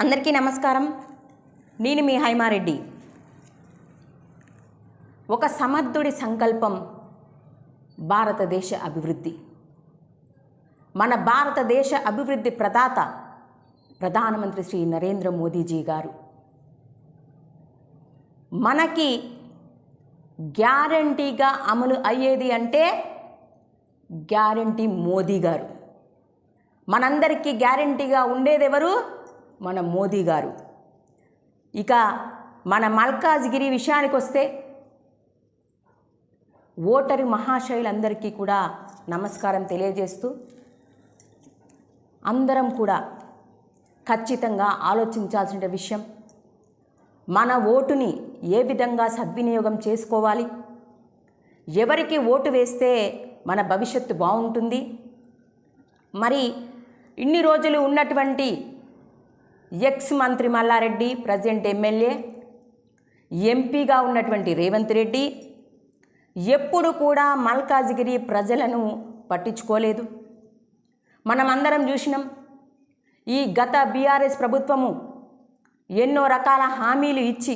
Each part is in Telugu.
అందరికీ నమస్కారం. నేను మీ హైమారెడ్డి. ఒక సమర్థుడి సంకల్పం భారతదేశ అభివృద్ధి. మన భారతదేశ అభివృద్ధి ప్రదాత ప్రధానమంత్రి శ్రీ నరేంద్ర మోదీజీ గారు. మనకి గ్యారంటీగా అమలు అయ్యేది అంటే గ్యారంటీ మోదీ గారు. మనందరికీ గ్యారంటీగా ఉండేదెవరు? మన మోదీ గారు. ఇక మన మల్కాజ్గిరి విషయానికి వస్తే ఓటరి మహాశయులందరికీ కూడా నమస్కారం తెలియజేస్తూ అందరం కూడా ఖచ్చితంగా ఆలోచించాల్సిన విషయం మన ఓటుని ఏ విధంగా సద్వినియోగం చేసుకోవాలి ఎవరికి ఓటు వేస్తే మన భవిష్యత్తు బాగుంటుంది మరి ఇన్ని రోజులు ఉన్నటువంటి ఎక్స్ మంత్రి మల్లారెడ్డి ప్రజెంట్ ఎమ్మెల్యే ఎంపీగా ఉన్నటువంటి రేవంత్ రెడ్డి ఎప్పుడు కూడా మల్కాజిగిరి ప్రజలను పట్టించుకోలేదు. మనమందరం చూసినాం. ఈ గత బీఆర్ఎస్ ప్రభుత్వము ఎన్నో రకాల హామీలు ఇచ్చి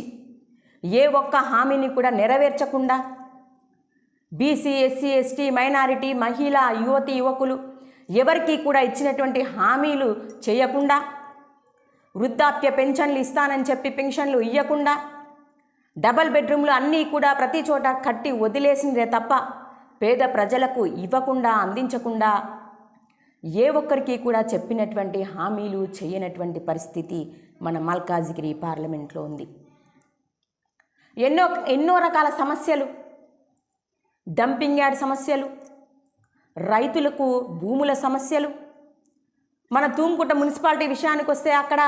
ఏ ఒక్క హామీని కూడా నెరవేర్చకుండా బీసీ ఎస్సీ ఎస్టీ మైనారిటీ మహిళా యువతి యువకులు ఎవరికీ కూడా ఇచ్చినటువంటి హామీలు చేయకుండా వృద్ధాప్య పెన్షన్లు ఇస్తానని చెప్పి పెన్షన్లు ఇవ్వకుండా డబల్ బెడ్రూమ్లు అన్నీ కూడా ప్రతి చోట కట్టి వదిలేసిందే తప్ప పేద ప్రజలకు ఇవ్వకుండా అందించకుండా ఏ ఒక్కరికి కూడా చెప్పినటువంటి హామీలు చేయనటువంటి పరిస్థితి మన మల్కాజ్గిరి పార్లమెంట్లో ఉంది. ఎన్నో ఎన్నో రకాల సమస్యలు డంపింగ్ యార్డ్ సమస్యలు రైతులకు భూముల సమస్యలు మన తూంకుట మున్సిపాలిటీ విషయానికి వస్తే అక్కడ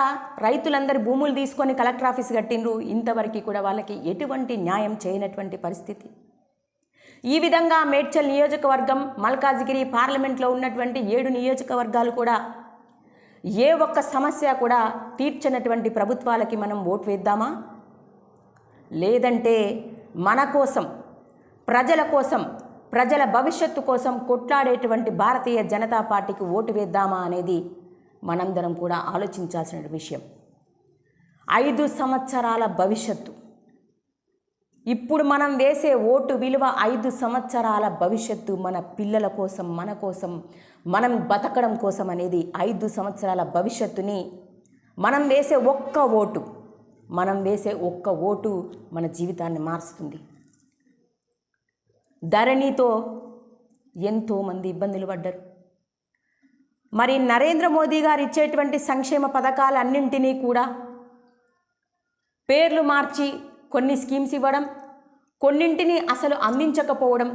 రైతులందరి భూములు తీసుకొని కలెక్టర్ ఆఫీస్ కట్టిండ్రు. ఇంతవరకు కూడా వాళ్ళకి ఎటువంటి న్యాయం చేయనటువంటి పరిస్థితి. ఈ విధంగా మేడ్చల్ నియోజకవర్గం మల్కాజ్గిరి పార్లమెంట్లో ఉన్నటువంటి ఏడు నియోజకవర్గాలు కూడా ఏ ఒక్క సమస్య కూడా తీర్చనటువంటి ప్రభుత్వాలకి మనం ఓటు వేద్దామా? లేదంటే మన కోసం ప్రజల కోసం ప్రజల భవిష్యత్తు కోసం కొట్లాడేటువంటి భారతీయ జనతా పార్టీకి ఓటు వేద్దామా అనేది మనందరం కూడా ఆలోచించాల్సిన విషయం. ఐదు సంవత్సరాల భవిష్యత్తు. ఇప్పుడు మనం వేసే ఓటు విలువ ఐదు సంవత్సరాల భవిష్యత్తు మన పిల్లల కోసం మన కోసం మనం బతకడం కోసం అనేది ఐదు సంవత్సరాల భవిష్యత్తుని మనం వేసే ఒక్క ఓటు మనం వేసే ఒక్క ఓటు మన జీవితాన్ని మారుస్తుంది. ధరణితో ఎంతోమంది ఇబ్బందులు పడ్డారు. మరి నరేంద్ర మోదీ గారు ఇచ్చేటువంటి సంక్షేమ పథకాలన్నింటినీ కూడా పేర్లు మార్చి కొన్ని స్కీమ్స్ ఇవ్వడం కొన్నింటిని అసలు అందించకపోవడం.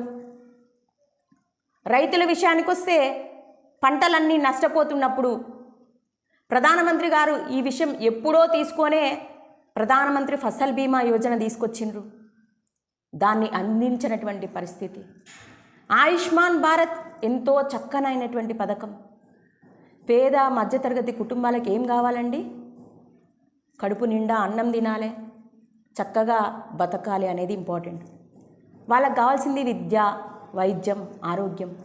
రైతుల విషయానికి వస్తే పంటలన్నీ నష్టపోతున్నప్పుడు ప్రధానమంత్రి గారు ఈ విషయం ఎప్పుడో తీసుకొనే ప్రధానమంత్రి ఫసల్ బీమా యోజన తీసుకొచ్చిండ్రు. దాన్ని అందించినటువంటి పరిస్థితి. ఆయుష్మాన్ భారత్ ఎంతో చక్కనైనటువంటి పథకం. పేద మధ్యతరగతి కుటుంబాలకు ఏం కావాలండి? కడుపు నిండా అన్నం తినాలి. చక్కగా బతకాలి అనేది ఇంపార్టెంట్. వాళ్ళకి కావాల్సింది విద్య వైద్యం ఆరోగ్యం.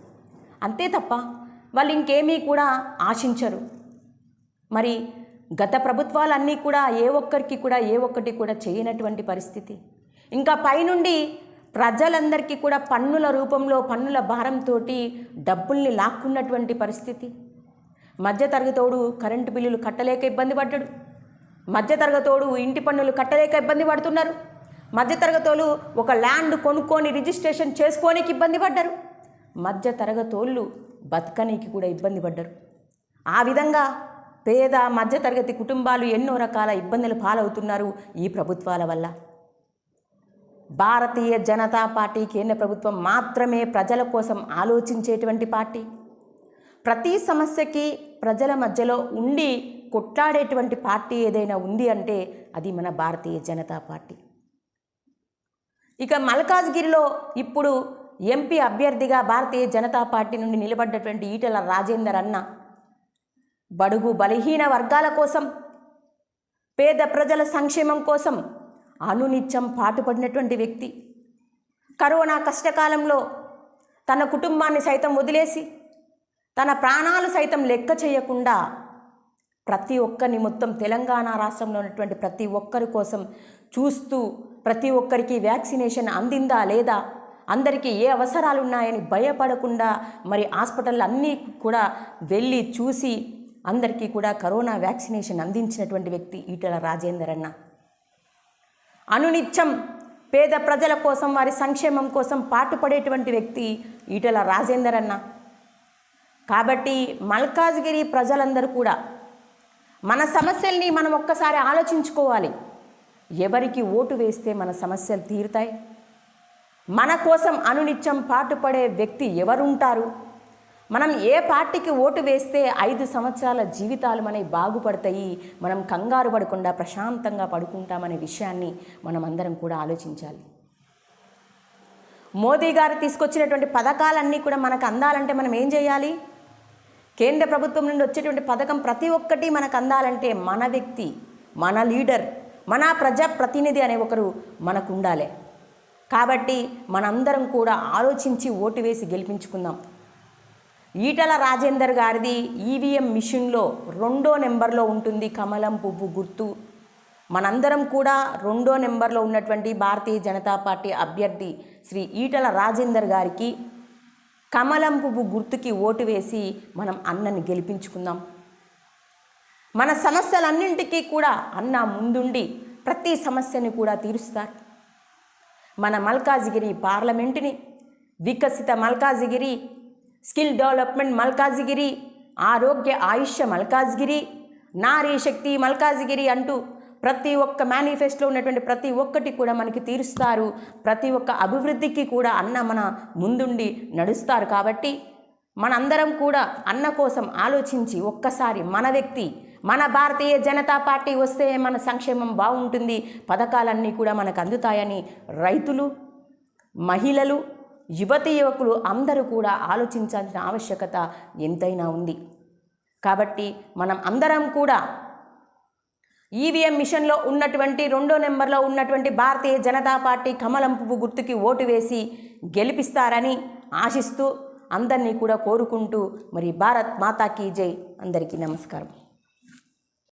అంతే తప్ప వాళ్ళు ఇంకేమీ కూడా ఆశించరు. మరి గత ప్రభుత్వాలన్నీ కూడా ఏ ఒక్కరికి కూడా ఏ ఒక్కటి కూడా చేయనటువంటి పరిస్థితి. ఇంకా పైనుండి ప్రజలందరికీ కూడా పన్నుల రూపంలో పన్నుల భారంతో డబ్బుల్ని లాక్కున్నటువంటి పరిస్థితి. మధ్యతరగతోడు కరెంటు బిల్లులు కట్టలేక ఇబ్బంది పడ్డాడు. మధ్యతరగతోడు ఇంటి పన్నులు కట్టలేక ఇబ్బంది పడుతున్నారు. మధ్యతరగతోళ్ళు ఒక ల్యాండ్ కొనుక్కొని రిజిస్ట్రేషన్ చేసుకోనికి ఇబ్బంది పడ్డారు. మధ్యతరగతోళ్ళు బతకనీకి కూడా ఇబ్బంది పడ్డారు. ఆ విధంగా పేద మధ్యతరగతి కుటుంబాలు ఎన్నో రకాల ఇబ్బందులు పాలవుతున్నారు ఈ ప్రభుత్వాల వల్ల. భారతీయ జనతా పార్టీ కేంద్ర ప్రభుత్వం మాత్రమే ప్రజల కోసం ఆలోచించేటువంటి పార్టీ. ప్రతి సమస్యకి ప్రజల మధ్యలో ఉండి కొట్లాడేటువంటి పార్టీ ఏదైనా ఉంది అంటే అది మన భారతీయ జనతా పార్టీ. ఇక మల్కాజ్గిరిలో ఇప్పుడు ఎంపీ అభ్యర్థిగా భారతీయ జనతా పార్టీ నుండి నిలబడ్డటువంటి ఈటల రాజేందర్ అన్న బడుగు బలహీన వర్గాల కోసం పేద ప్రజల సంక్షేమం కోసం అనునిత్యం పాటుపడినటువంటి వ్యక్తి. కరోనా కష్టకాలంలో తన కుటుంబాన్ని సైతం వదిలేసి తన ప్రాణాలు సైతం లెక్క చేయకుండా ప్రతి ఒక్కరిని మొత్తం తెలంగాణ రాష్ట్రంలో ఉన్నటువంటి ప్రతి ఒక్కరి కోసం చూస్తూ ప్రతి ఒక్కరికి వ్యాక్సినేషన్ అందిందా లేదా అందరికీ ఏ అవసరాలు ఉన్నాయని భయపడకుండా మరి హాస్పిటల్ అన్నీ కూడా వెళ్ళి చూసి అందరికీ కూడా కరోనా వ్యాక్సినేషన్ అందించినటువంటి వ్యక్తి ఈటల రాజేందర్ అన్న. అనునిత్యం పేద ప్రజల కోసం వారి సంక్షేమం కోసం పాటుపడేటువంటి వ్యక్తి ఈటల రాజేందర్ అన్న. కాబట్టి మల్కాజ్గిరి ప్రజలందరూ కూడా మన సమస్యల్ని మనం ఒక్కసారి ఆలోచించుకోవాలి. ఎవరికి ఓటు వేస్తే మన సమస్యలు తీరుతాయి? మన కోసం అనునిత్యం పాటుపడే వ్యక్తి ఎవరుంటారు? మనం ఏ పార్టీకి ఓటు వేస్తే ఐదు సంవత్సరాల జీవితాలు మనవి బాగుపడతాయి మనం కంగారు పడకుండా ప్రశాంతంగా పడుకుంటామనే విషయాన్ని మనం అందరం కూడా ఆలోచించాలి. మోదీ గారు తీసుకొచ్చినటువంటి పథకాలన్నీ కూడా మనకు అందాలంటే మనం ఏం చేయాలి? కేంద్ర ప్రభుత్వం నుండి వచ్చేటువంటి పథకం ప్రతి ఒక్కటి మనకు అందాలంటే మన వ్యక్తి మన లీడర్ మన ప్రజాప్రతినిధి అనే ఒకరు మనకు ఉండాలి. కాబట్టి మనందరం కూడా ఆలోచించి ఓటు వేసి గెలిపించుకుందాం. ఈటల రాజేందర్ గారిది ఈవీఎం మిషన్లో రెండో నెంబర్లో ఉంటుంది కమలం పువ్వు గుర్తు. మనందరం కూడా రెండో నెంబర్లో ఉన్నటువంటి భారతీయ జనతా పార్టీ అభ్యర్థి శ్రీ ఈటల రాజేందర్ గారికి కమలం పువ్వు గుర్తుకి ఓటు వేసి మనం అన్నని గెలిపించుకుందాం. మన సమస్యలన్నింటికీ కూడా అన్న ముందుండి ప్రతి సమస్యని కూడా తీరుస్తారు. మన మల్కాజిగిరి పార్లమెంటుని వికసిత మల్కాజిగిరి స్కిల్ డెవలప్మెంట్ మల్కాజిగిరి ఆరోగ్య ఆయుష్య మల్కాజ్గిరి నారీ శక్తి మల్కాజిగిరి అంటూ ప్రతి ఒక్క మేనిఫెస్టోలో ఉన్నటువంటి ప్రతి ఒక్కటి కూడా మనకి తీరుస్తారు. ప్రతి ఒక్క అభివృద్ధికి కూడా అన్న మన ముందుండి నడుస్తారు. కాబట్టి మనందరం కూడా అన్న కోసం ఆలోచించి ఒక్కసారి మన వ్యక్తి మన భారతీయ జనతా పార్టీ వస్తే మన సంక్షేమం బాగుంటుంది. పథకాలన్నీ కూడా మనకు అందుతాయని రైతులు మహిళలు యువతి యువకులు అందరూ కూడా ఆలోచించాల్సిన ఆవశ్యకత ఎంతైనా ఉంది. కాబట్టి మనం అందరం కూడా ఈవీఎం మిషన్లో ఉన్నటువంటి రెండో నెంబర్లో ఉన్నటువంటి భారతీయ జనతా పార్టీ కమలం పువ్వు గుర్తుకి ఓటు వేసి గెలిపిస్తారని ఆశిస్తూ అందరినీ కూడా కోరుకుంటూ మరి భారత్ మాతాకి జై. అందరికీ నమస్కారం.